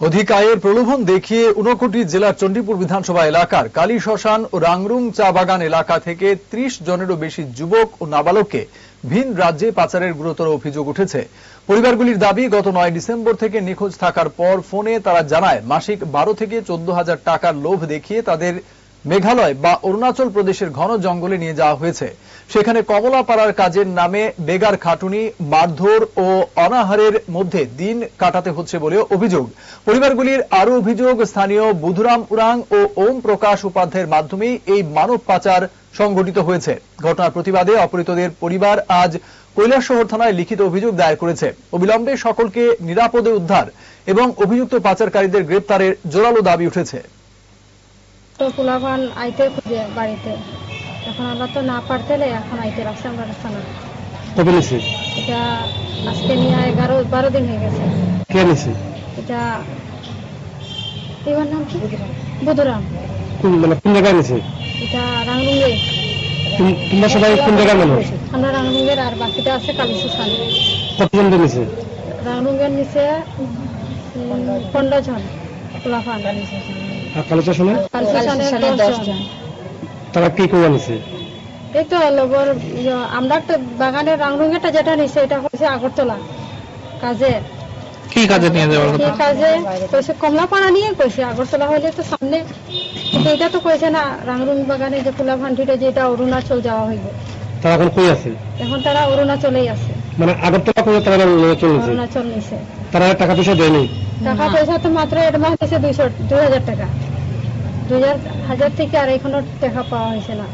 অধিক আয়ের প্রলোভন দেখিয়ে উনকোটি জেলার চণ্ডীপুর বিধানসভা এলাকার কালী শ্মশান ও রাংরুং চা বাগান এলাকা থেকে ত্রিশ জনেরও বেশি যুবক ও নাবালককে ভিন রাজ্যে পাচারের গুরুতর অভিযোগ উঠেছে। পরিবারগুলির দাবি, গত নয় ডিসেম্বর থেকে নিখোঁজ থাকার পর ফোনে তারা জানায়, মাসিক বারো থেকে চোদ্দ হাজার টাকার লোভ দেখিয়ে তাদের মেঘালয় বা অরুণাচল প্রদেশের ঘন জঙ্গলে নিয়ে যাওয়া হয়েছে। সেখানে কমলাপাড়ার কাজের নামে বেগার খাটুনি, মারধর ও অনাহারের মধ্যে দিন কাটাতে হচ্ছে বলেও অভিযোগ। পরিবারগুলির আরও অভিযোগ, স্থানীয় বুধুরাম উরাং ও ওম প্রকাশ উপাধ্যায়ের মাধ্যমেই এই মানব পাচার সংঘটিত হয়েছে। ঘটনার প্রতিবাদে অপহৃতদের পরিবার আজ কৈলাসহর থানায় লিখিত অভিযোগ দায়ের করেছে। অবিলম্বে সকলকে নিরাপদে উদ্ধার এবং অভিযুক্ত পাচারকারীদের গ্রেপ্তারের জোরালো দাবি উঠেছে। তো পোলাপান আইতে খুঁজে বাড়িতে। এখন আমরা তো না পারতেলে এখন আইতে রাখছে আমরা থানা কবে নিছে? এটা আজকে নিয়ে এগারো বারো দিন হয়ে গেছে। কে নিছে? এটা এবার নাম কি? বুধুরাম কোন মানে কোন জায়গায় নিছে? এটা রাংলুঙ্গে তুম- তোমরা সবাই কোন মানুষ? আমরা রাংলুঙ্গের আর বাকিটা আছে কতজন নিছে? রাংলুঙ্গের নিচে পনেরো জন পোলাপান। আর কালোচা শুনে? কালীশুসানের তারা কি করে এই তো লগর ইয়ে, আমরা একটা বাগানের যেটা নিছে এটা হচ্ছে আগরতলা কাজে কি কাজে নিয়ে যাওয়ার কি কাজে কইছে কমলাপাড়া নিয়ে কইছে আগরতলা হইলে তো সামনে। কিন্তু এটা তো কইছে না রাংরুং বাগানে যে ফুলা ভান্ডিটা যেটা অরুণাচল যাওয়া হইব। তারা এখন কই আছে? এখন তারা অরুণাচলেই আছে। মানে আগরতলা করে তারা চলেছে। চলেছে। তারা টাকা পয়সা দেয়নি। টাকা পয়সা তো মাত্র অ্যাডভান্স দিছে দুইশো দুই হাজার টাকা। দুই হাজার হাজার থেকে আর এখনও টাকা পাওয়া হয়েছে না।